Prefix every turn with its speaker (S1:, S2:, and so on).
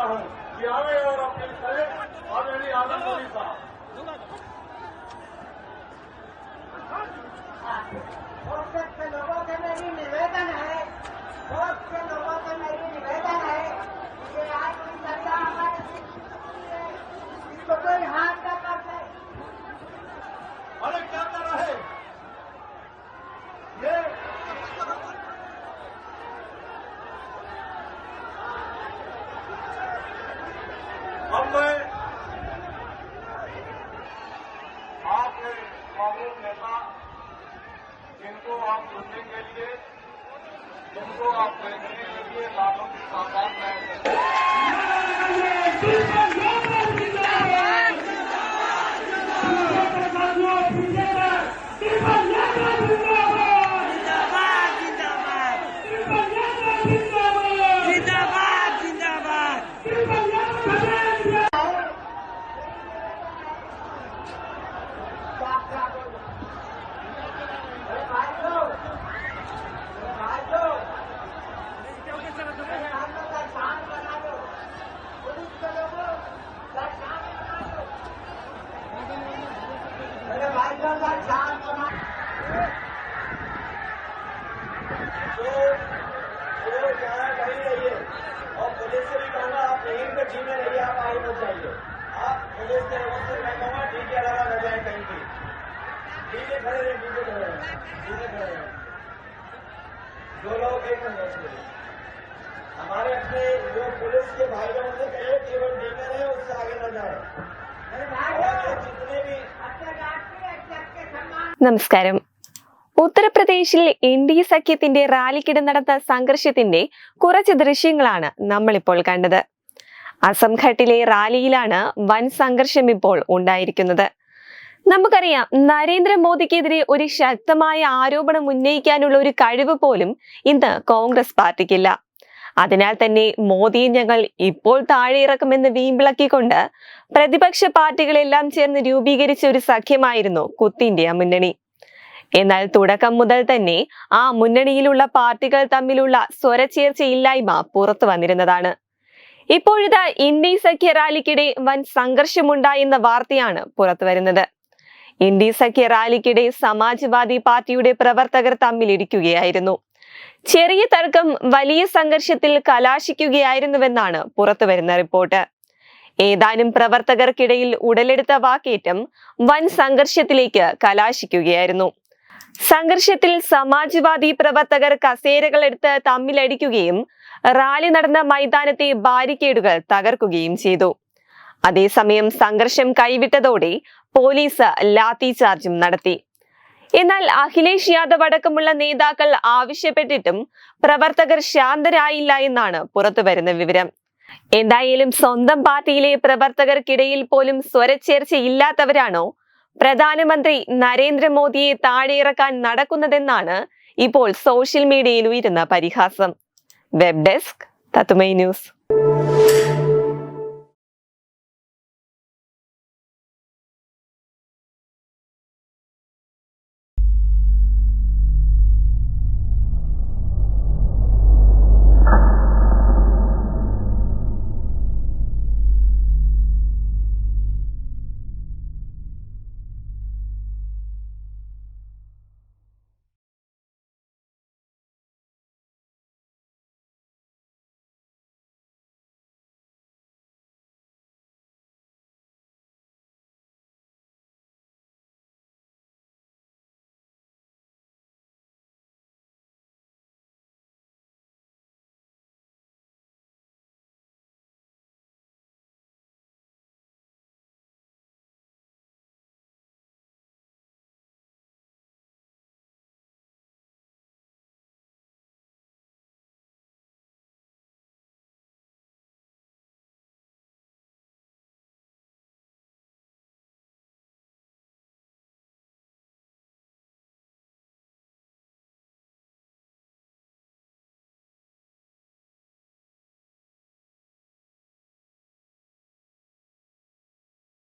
S1: چاہتا
S2: ہوں کہ آئے اور اپیل اور میری عادت مودی صاحب۔ जिनको आप सुनने के लिए जिनको आप देखने के लिए लाखों की तादाद में
S3: जिंदाबाद जिंदाबाद
S1: का
S2: तो कहीं रहिए और पुलिस से भी कहूँगा आप यहीं पे ठीक रहिए आप आगे जाइए आप पुलिस के लोगों से मैं कहूँगा है है खड़े रहे है खड़े रहे है खड़े रहे दो लोग एक हमारे अपने जो पुलिस के भाई लोगों से कहे केवल डीकर है उससे आगे न जाए
S4: നമസ്കാരം. ഉത്തർപ്രദേശിൽ എൻ ഡി സഖ്യത്തിന്റെ റാലിക്കിടെ നടന്ന സംഘർഷത്തിന്റെ കുറച്ച് ദൃശ്യങ്ങളാണ് നമ്മളിപ്പോൾ കണ്ടത്. അസംഘട്ടിലെ റാലിയിലാണ് വൻ സംഘർഷം ഇപ്പോൾ ഉണ്ടായിരിക്കുന്നത്. നമുക്കറിയാം നരേന്ദ്രമോദിക്കെതിരെ ഒരു ശക്തമായ ആരോപണം ഉന്നയിക്കാനുള്ള ഒരു കഴിവ് പോലും ഇന്ന് കോൺഗ്രസ് പാർട്ടിക്കില്ല. അതിനാൽ തന്നെ മോദിയെ ഞങ്ങൾ ഇപ്പോൾ താഴെ ഇറക്കുമെന്ന് വീമ്പിളക്കിക്കൊണ്ട് പ്രതിപക്ഷ പാർട്ടികളെല്ലാം ചേർന്ന് രൂപീകരിച്ച ഒരു സഖ്യമായിരുന്നു കുത്ത് മുന്നണി. എന്നാൽ തുടക്കം മുതൽ തന്നെ ആ മുന്നണിയിലുള്ള പാർട്ടികൾ തമ്മിലുള്ള സ്വരച്ചേർച്ചയില്ലായ്മ പുറത്തു വന്നിരുന്നതാണ്. ഇപ്പോഴത്തെ ഇന്ത്യ സഖ്യ റാലിക്കിടെ വൻ സംഘർഷമുണ്ടായെന്ന വാർത്തയാണ് പുറത്തു വരുന്നത്. ഇന്ത്യ സഖ്യ റാലിക്കിടെ സമാജ്വാദി പാർട്ടിയുടെ പ്രവർത്തകർ തമ്മിലിടിക്കുകയായിരുന്നു. ചെറിയ തർക്കം വലിയ സംഘർഷത്തിൽ കലാശിക്കുകയായിരുന്നുവെന്നാണ് പുറത്തുവരുന്ന റിപ്പോർട്ട്. ഏതാനും പ്രവർത്തകർക്കിടയിൽ ഉടലെടുത്ത വാക്കേറ്റം വൻ സംഘർഷത്തിലേക്ക് കലാശിക്കുകയായിരുന്നു. സംഘർഷത്തിൽ സമാജ്വാദി പ്രവർത്തകർ കസേരകൾ എടുത്ത് തമ്മിലടിക്കുകയും റാലി നടന്ന മൈതാനത്തെ ബാരിക്കേഡുകൾ തകർക്കുകയും ചെയ്തു. അതേസമയം സംഘർഷം കൈവിട്ടതോടെ പോലീസ് ലാത്തി ചാർജും നടത്തി. എന്നാൽ അഖിലേഷ് യാദവ് അടക്കമുള്ള നേതാക്കൾ ആവശ്യപ്പെട്ടിട്ടും പ്രവർത്തകർ ശാന്തരായില്ല എന്നാണ് പുറത്തുവരുന്ന വിവരം. എന്തായാലും സ്വന്തം പാർട്ടിയിലെ പ്രവർത്തകർക്കിടയിൽ പോലും സ്വരച്ചേർച്ചയില്ലാത്തവരാണോ പ്രധാനമന്ത്രി നരേന്ദ്രമോദിയെ താഴെയിറക്കാൻ നടക്കുന്നതെന്നാണ് ഇപ്പോൾ സോഷ്യൽ മീഡിയയിൽ ഉയരുന്ന പരിഹാസം. വെബ് ഡെസ്ക് തത്തുമൈ ന്യൂസ്.